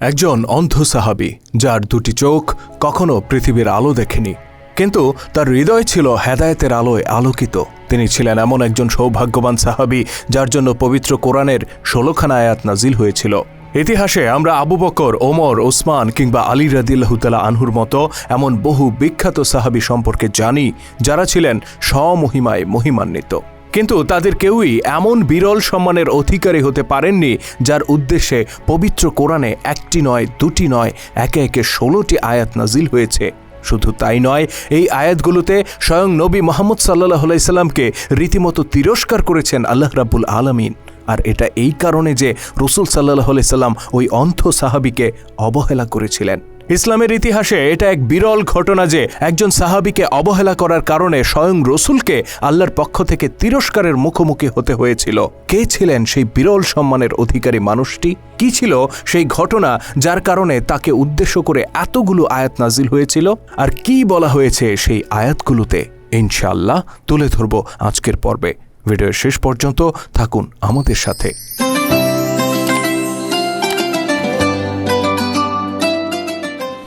একজন অন্ধ সাহাবি, যার দুটি চোখ কখনো পৃথিবীর আলো দেখেনি, কিন্তু তার হৃদয় ছিল হেদায়েতের আলোয় আলোকিত। তিনি ছিলেন এমন একজন সৌভাগ্যবান সাহাবি, যার জন্য পবিত্র কোরআনের ষোলোখানা আয়াত নাজিল হয়েছিল। ইতিহাসে আমরা আবু বকর, ওমর, ওসমান কিংবা আলী রাদিল্লাহুতালা আনহুর মতো এমন বহু বিখ্যাত সাহাবি সম্পর্কে জানি, যারা ছিলেন স্বমহিমায় মহিমান্বিত। কিন্তু তাদের কেউই এমন বিরল সম্মানের অধিকারী হতে পারেননি যার উদ্দেশ্যে পবিত্র কোরআনে একটি নয়, দুটি নয়, একে একে ষোলোটি আয়াত নাজিল হয়েছে। শুধু তাই নয়, এই আয়াতগুলোতে স্বয়ং নবী মোহাম্মদ সাল্লাহ আলাইসাল্লামকে রীতিমতো তিরস্কার করেছেন আল্লাহ রাব্বুল আলমিন। আর এটা এই কারণে যে রসুল সাল্লাহ আলাইসাল্লাম ওই অন্ধ সাহাবিকে অবহেলা করেছিলেন। ইসলামের ইতিহাসে এটা এক বিরল ঘটনা যে একজন সাহাবিকে অবহেলা করার কারণে স্বয়ং রসুলকে আল্লাহর পক্ষ থেকে তিরস্কারের মুখোমুখি হতে হয়েছিল। কে ছিলেন সেই বিরল সম্মানের অধিকারী মানুষটি? কি ছিল সেই ঘটনা যার কারণে তাকে উদ্দেশ্য করে এতগুলো আয়াত নাজিল হয়েছিল? আর কি বলা হয়েছে সেই আয়াতগুলোতে? ইনশাল্লাহ তুলে ধরব আজকের পর্বে। ভিডিওর শেষ পর্যন্ত থাকুন আমাদের সাথে।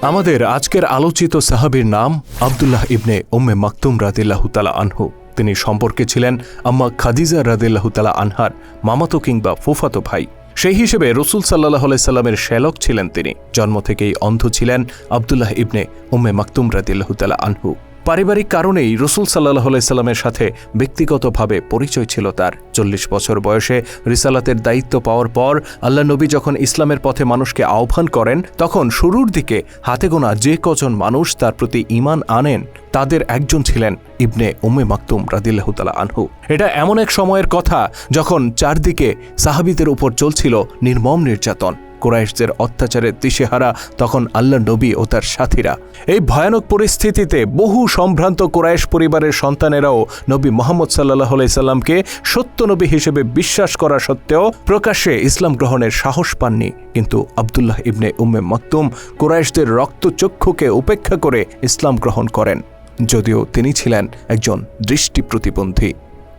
আমাদের আজকের আলোচিত সাহাবির নাম আবদুল্লাহ ইবনে উম্মে মাকতুম রাদিল্লাহ তালা আনহু। তিনি সম্পর্কে ছিলেন আম্মা খাদিজা রাদিল্লাহ তালা আনহার মামাতো কিংবা ফুফাতো ভাই। সেই হিসেবে রসুল সাল্লাহ সাল্লামের শ্যালক ছিলেন তিনি। জন্ম থেকেই অন্ধ ছিলেন আবদুল্লাহ ইবনে উম্মে মাকতুম রাদিল্লাহ তালা আনহু। পারিবারিক কারণেই রসুল সাল্লাহ সাল্লামের সাথে ব্যক্তিগতভাবে পরিচয় ছিল তার। চল্লিশ বছর বয়সে রিসালাতের দায়িত্ব পাওয়ার পর আল্লাহ নবী যখন ইসলামের পথে মানুষকে আহ্বান করেন, তখন শুরুর দিকে হাতে গোনা যে কজন মানুষ তার প্রতি ইমান আনেন, তাদের একজন ছিলেন ইবনে উম্মে মাকতুম রাদিল্লাহতালা আনহু। এটা এমন এক সময়ের কথা যখন চারদিকে সাহাবিদের উপর চলছিল নির্মম নির্যাতন। কোরাইশদের অত্যাচারের দিশেহারা, তখন আল্লাহ নবী ও তার সাথীরা। এই ভয়ানক পরিস্থিতিতে বহু সম্ভ্রান্ত কোরাইশ পরিবারের সন্তানেরাও নবী মোহাম্মদ সাল্লাহ সাল্লামকে সত্য নবী হিসেবে বিশ্বাস করা সত্ত্বেও প্রকাশ্যে ইসলাম গ্রহণের সাহস পাননি। কিন্তু আবদুল্লাহ ইবনে উম্মে মকতুম কোরাইশদের রক্তচক্ষুকে উপেক্ষা করে ইসলাম গ্রহণ করেন। যদিও তিনি ছিলেন একজন দৃষ্টি প্রতিবন্ধী।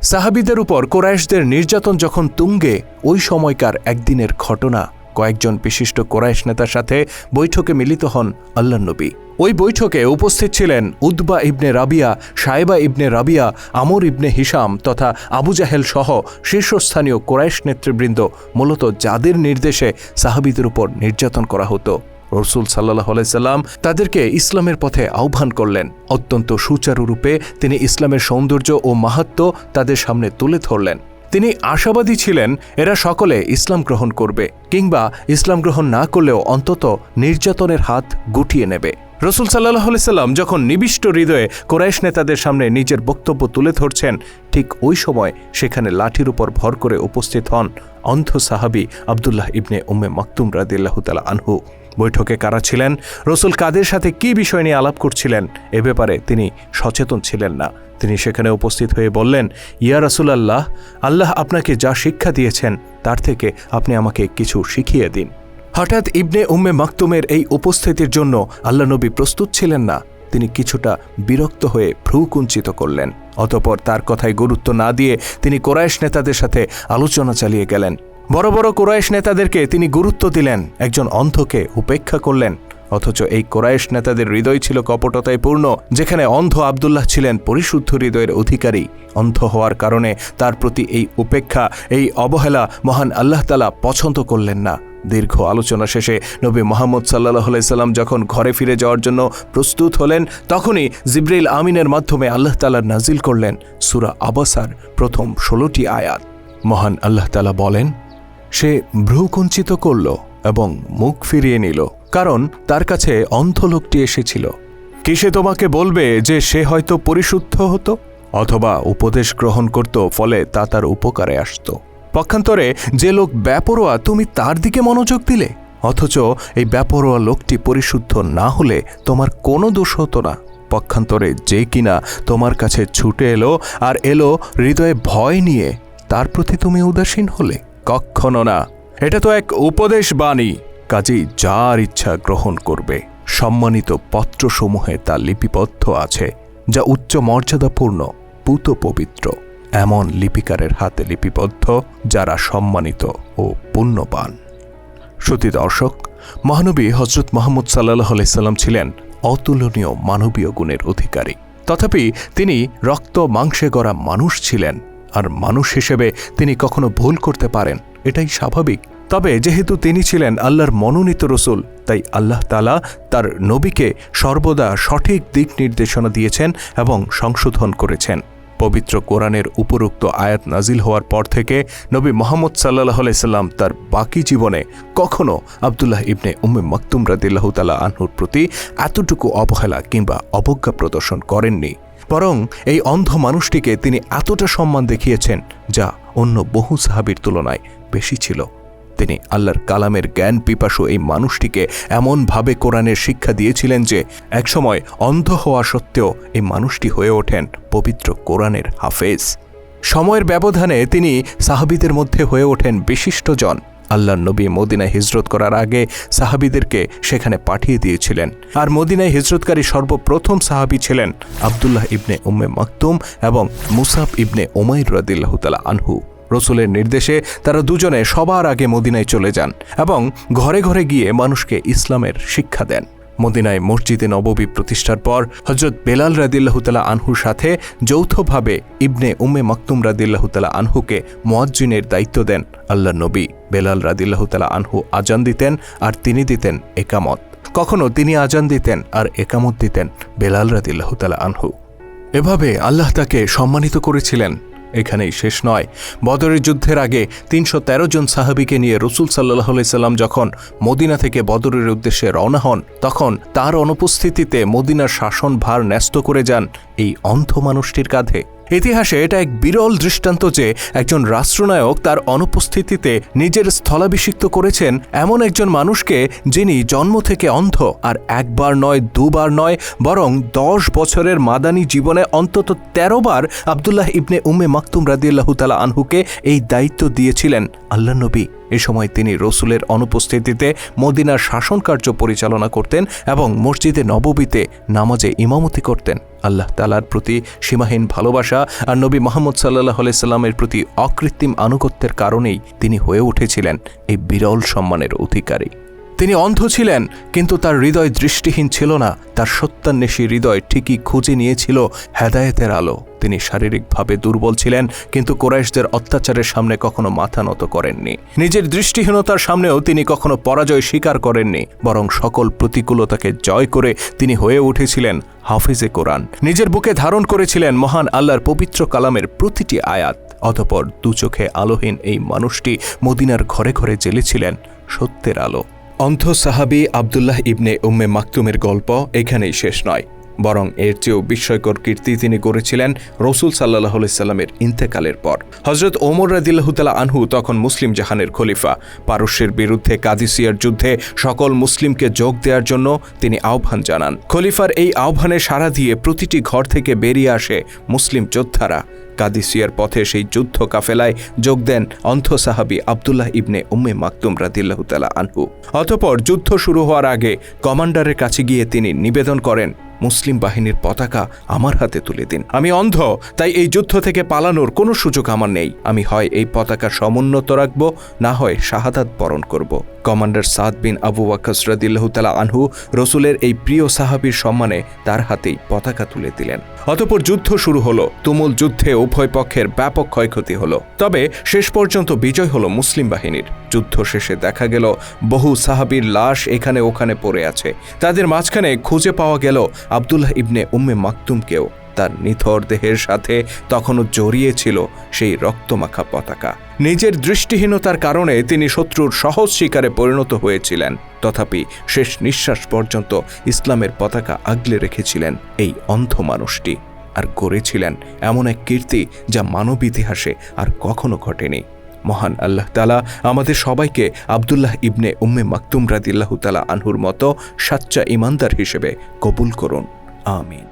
সাহাবিদের উপর কোরাইশদের নির্যাতন যখন তুঙ্গে, ওই সময়কার একদিনের ঘটনা কয়েকজন বিশিষ্ট কোরাইশ নেতার সাথে বৈঠকে মিলিত হন আল্লাহ নবী। ওই বৈঠকে উপস্থিত ছিলেন উদ্বা ইবনে রাবিয়া সাহেবা ইবনে রাবিয়া, আমর ইবনে হিসাম তথা আবু জাহেল সহ শীর্ষস্থানীয় কোরাইশ নেতৃবৃন্দ, মূলত যাদের নির্দেশে সাহাবিদের উপর নির্যাতন করা হতো। রসুল সাল্লাহ আলাইসাল্লাম তাদেরকে ইসলামের পথে আহ্বান করলেন। অত্যন্ত সুচারুরূপে তিনি ইসলামের সৌন্দর্য ও মাহাত্ম তাদের সামনে তুলে ধরলেন। তিনি আশাবাদী ছিলেন এরা সকলে ইসলাম গ্রহণ করবে কিংবা ইসলাম গ্রহণ না করলেও অন্তত নির্যাতনের হাত গুটিয়ে নেবে। রসুল সাল্লাহ সাল্লাম যখন নিবিষ্ট হৃদয়ে কোরাইশ নেতাদের সামনে নিজের বক্তব্য তুলে ধরছেন, ঠিক ওই সময় সেখানে লাঠির উপর ভর করে উপস্থিত হন অন্ধ সাহাবি আবদুল্লাহ ইবনে উম্মে মাকতুম রাদিল্লাহ তালা আনহু। বৈঠকে কারা ছিলেন? রসুল কাদের সাথে কি বিষয় নিয়ে আলাপ করছিলেন? এ ব্যাপারে তিনি সচেতন ছিলেন না। তিনি সেখানে উপস্থিত হয়ে বললেন, ইয়া রাসুলাল্লাহ, আল্লাহ আল্লাহ আপনাকে যা শিক্ষা দিয়েছেন, তার থেকে আপনি আমাকে কিছু শিখিয়ে দিন। হঠাৎ ইবনে উম্মে মাকতুমের এই উপস্থিতির জন্য আল্লাহ নবী প্রস্তুত ছিলেন না। তিনি কিছুটা বিরক্ত হয়ে ভ্রু কুঞ্চিত করলেন। অতপর তার কথায় গুরুত্ব না দিয়ে তিনি কোরাইশ নেতাদের সাথে আলোচনা চালিয়ে গেলেন। বড় বড় কোরাইশ নেতাদেরকে তিনি গুরুত্ব দিলেন, একজন অন্ধকে উপেক্ষা করলেন, অথচ এই কোরাইশ নেতাদের হৃদয় ছিল কপটতায় পূর্ণ, যেখানে অন্ধ আবদুল্লাহ ছিলেন পরিশুদ্ধ হৃদয়ের অধিকারী। অন্ধ হওয়ার কারণে তার প্রতি এই উপেক্ষা, এই অবহেলা মহান আল্লাহ তালা পছন্দ করলেন না। দীর্ঘ আলোচনা শেষে নবী মোহাম্মদ সাল্লাহ সাল্লাম যখন ঘরে ফিরে যাওয়ার জন্য প্রস্তুত হলেন, তখনই জিব্রিল আমিনের মাধ্যমে আল্লাহ তালা নাজিল করলেন, সুরা আবাসার প্রথম ষোলোটি আয়াত। মহান আল্লাহ তালা বলেন সে ভ্রুকুঞ্চিত করল এবং মুখ ফিরিয়ে নিল, কারণ তার কাছে অন্ধ লোকটি এসেছিল। কি সে তোমাকে বলবে যে সে হয়তো পরিশুদ্ধ হতো, অথবা উপদেশ গ্রহণ করত, ফলে তা তার উপকারে আসত? পক্ষান্তরে, যে লোক ব্যাপরোয়া, তুমি তার দিকে মনোযোগ দিলে, অথচ এই ব্যাপরোয়া লোকটি পরিশুদ্ধ না হলে তোমার কোনো দোষ হতো না। পক্ষান্তরে, যে কিনা তোমার কাছে ছুটে এলো, আর এলো হৃদয়ে ভয় নিয়ে, তার প্রতি তুমি উদাসীন হলে। কখনো না। এটা তো এক উপদেশ বাণী। কাজেই যার ইচ্ছা গ্রহণ করবে, সম্মানিত পত্রসমূহে তা লিপিবদ্ধ আছে, যা উচ্চ মর্যাদাপূর্ণ, পুত পবিত্র, এমন লিপিকারের হাতে লিপিবদ্ধ, যারা সম্মানিত ও পুণ্যবান। শ্রুতি দর্শক, মহানবী হজরত মোহাম্মদ সাল্লাহ আলাইসাল্লাম ছিলেন অতুলনীয় মানবীয় গুণের অধিকারী। তথাপি তিনি রক্ত মাংসে গড়া মানুষ ছিলেন আর মানুষ হিসেবে তিনি কখনো ভুল করতে পারেন, এটাই স্বাভাবিক। তবে যেহেতু তিনি ছিলেন আল্লাহর মনোনীত রসুল, তাই আল্লাহ তালা তার নবীকে সর্বদা সঠিক দিক নির্দেশনা দিয়েছেন এবং সংশোধন করেছেন। পবিত্র কোরআনের উপরোক্ত আয়াত নাজিল হওয়ার পর থেকে নবী মোহাম্মদ সাল্লাহ সাল্লাম তার বাকি জীবনে কখনো আবদুল্লাহ ইবনে উম্মে মকতুম রাদিল্লাহ তালা আনহুর প্রতি এতটুকু অবহেলা কিংবা অবজ্ঞা প্রদর্শন করেননি। বরং এই অন্ধ মানুষটিকে তিনি এতটা সম্মান দেখিয়েছেন যা অন্য বহু সাহাবির তুলনায় বেশি ছিল। তিনি আল্লাহর কালামের জ্ঞান পিপাসু এই মানুষটিকে এমনভাবে কোরআনের শিক্ষা দিয়েছিলেন যে একসময় অন্ধ হওয়া সত্ত্বেও এই মানুষটি হয়ে ওঠেন পবিত্র কোরআনের হাফেজ। সময়ের ব্যবধানে তিনি সাহাবিদের মধ্যে হয়ে ওঠেন বিশিষ্টজন। আল্লাহর নবী মদিনায় হিজরত করার আগে সাহাবিদেরকে সেখানে পাঠিয়ে দিয়েছিলেন। আর মদিনায় হিজরতকারী সর্বপ্রথম সাহাবি ছিলেন আবদুল্লাহ ইবনে উম্মে মাকতুম এবং মুসাফ ইবনে ওমাইর রদিল্লাহ তালা আনহু। রসুলের নির্দেশে তারা দুজনে সবার আগে মদিনায় চলে যান এবং ঘরে ঘরে গিয়ে মানুষকে ইসলামের শিক্ষা দেন। মদিনায় মসজিদে নববী প্রতিষ্ঠার পর হজরত বেলাল রাদিল্লাহতালা আনহুর সাথে যৌথভাবে ইবনে উম্মে মকতুম রাদিল্লাহতালা আনহুকে মোয়াজ্জিনের দায়িত্ব দেন আল্লাহ নবী। বেলাল রাদিল্লাহতালা আনহু আজান দিতেন আর তিনি দিতেন একামত। কখনও তিনি আজান দিতেন আর একামত দিতেন বেলাল রাদিল্লাহতালা আনহু। এভাবে আল্লাহ তাকে সম্মানিত করেছিলেন। এখানেই শেষ নয়। বদরের যুদ্ধের আগে তিনশো তেরো জন সাহাবিকে নিয়ে রসুল সাল্লাহ সাল্লাম যখন মদিনা থেকে বদরের উদ্দেশ্যে রওনা হন, তখন তার অনুপস্থিতিতে মদিনার শাসন ভার ন্যস্ত করে যান এই অন্ধ মানুষটির কাঁধে। ইতিহাসে এটা এক বিরল দৃষ্টান্ত যে একজন রাষ্ট্রনায়ক তার অনুপস্থিতিতে নিজের স্থলাভিষিক্ত করেছেন এমন একজন মানুষকে যিনি জন্ম থেকে অন্ধ আর একবার নয়, দুবার নয়, বরং দশ বছরের মাদানী জীবনে অন্তত তেরো বার আবদুল্লাহ ইবনে উম্মে মাকতুম রাদিয়াল্লাহু তালা আনহুকে এই দায়িত্ব দিয়েছিলেন আল্লাহ নবী। এ সময় তিনি রসুলের অনুপস্থিতিতে মদিনার শাসন কার্য পরিচালনা করতেন এবং মসজিদে নববীতে নামাজে ইমামতি করতেন। আল্লাহ তালার প্রতি সীমাহীন ভালোবাসা আর নবী মোহাম্মদ সাল্লাহ সাল্লামের প্রতি অকৃত্রিম আনুগত্যের কারণেই তিনি হয়ে উঠেছিলেন এই বিরল সম্মানের অধিকারী। তিনি অন্ধ ছিলেন, কিন্তু তার হৃদয় দৃষ্টিহীন ছিল না। তার সত্যান্বেষী হৃদয় ঠিকই খুঁজে নিয়েছিল হেদায়েতের আলো। তিনি শারীরিকভাবে দুর্বল ছিলেন, কিন্তু কোরাইশদের অত্যাচারের সামনে কখনো মাথা নত করেননি। নিজের দৃষ্টিহীনতার সামনেও তিনি কখনো পরাজয় স্বীকার করেননি, বরং সকল প্রতিকূলতাকে জয় করে তিনি হয়ে উঠেছিলেন হাফিজে কোরআন। নিজের বুকে ধারণ করেছিলেন মহান আল্লাহর পবিত্র কালামের প্রতিটি আয়াত। অতপর দুচোখে আলোহীন এই মানুষটি মদিনার ঘরে ঘরে জ্বেলেছিলেন সত্যের আলো। অন্ধ সাহাবি আবদুল্লাহ ইবনে উম্মে মাকতুমের গল্প এখানেই শেষ নয়। বরং এর চেয়েও বিস্ময়কর কীর্তি তিনি করেছিলেন রসুল সাল্লাহ সাল্লামের ইন্তেকালের পর। হজরত ওমর রাদিল্লাহতালা আনহু তখন মুসলিম জাহানের খলিফা। পারস্যের বিরুদ্ধে কাদিসিয়ার যুদ্ধে সকল মুসলিমকে যোগ দেওয়ার জন্য তিনি আহ্বান জানান। খলিফার এই আহ্বানে সাড়া দিয়ে প্রতিটি ঘর থেকে বেরিয়ে আসে মুসলিম যোদ্ধারা। কাদিসিয়ার পথে সেই যুদ্ধ কাফেলায় যোগ দেন অন্ধ সাহাবি আবদুল্লাহ ইবনে উম্মে মাকতুম রাদিল্লাহতালা আনহু। অতপর যুদ্ধ শুরু হওয়ার আগে কমান্ডারের কাছে গিয়ে তিনি নিবেদন করেন মুসলিম বাহিনীর পতাকা আমার হাতে তুলে দিন। আমি অন্ধ, তাই এই যুদ্ধ থেকে পালানোর কোনো সুযোগ আমার নেই। আমি হয় এই পতাকা সমুন্নত রাখব, না হয় শাহাদাত বরণ করব। Commander Saad bin Abu Waqqas রাদিল্লাহু তালা আনহু রসুলের এই প্রিয় সাহাবীর সম্মানে তার হাতেই পতাকা তুলে দিলেন। অতপর যুদ্ধ শুরু হলো। তুমুল যুদ্ধে উভয় পক্ষের ব্যাপক ক্ষয়ক্ষতি হলো। তবে শেষ পর্যন্ত বিজয় হলো মুসলিম বাহিনীর। যুদ্ধ শেষে দেখা গেল, বহু সাহাবীর লাশ এখানে ওখানে পড়ে আছে। তাদের মাঝখানে খুঁজে পাওয়া গেল আবদুল্লাহ ইবনে উম্মে মাকতুমকেও। তার নিথর দেহের সাথে তখনও জড়িয়ে ছিল সেই রক্তমাখা পতাকা। নিজের দৃষ্টিহীনতার কারণে তিনি শত্রুর সহজ শিকারে পরিণত হয়েছিলেন। তথাপি শেষ নিঃশ্বাস পর্যন্ত ইসলামের পতাকা আগলে রেখেছিলেন এই অন্ধ মানুষটি আর গড়েছিলেন এমন এক কীর্তি যা মানব ইতিহাসে আর কখনো ঘটেনি। মহান আল্লাহ তালা আমাদের সবাইকে আবদুল্লাহ ইবনে উম্মে মাকতুম রাদিল্লাহ তালা আনহুর মতো সাচ্চা ইমানদার হিসেবে কবুল করুন। আমিন।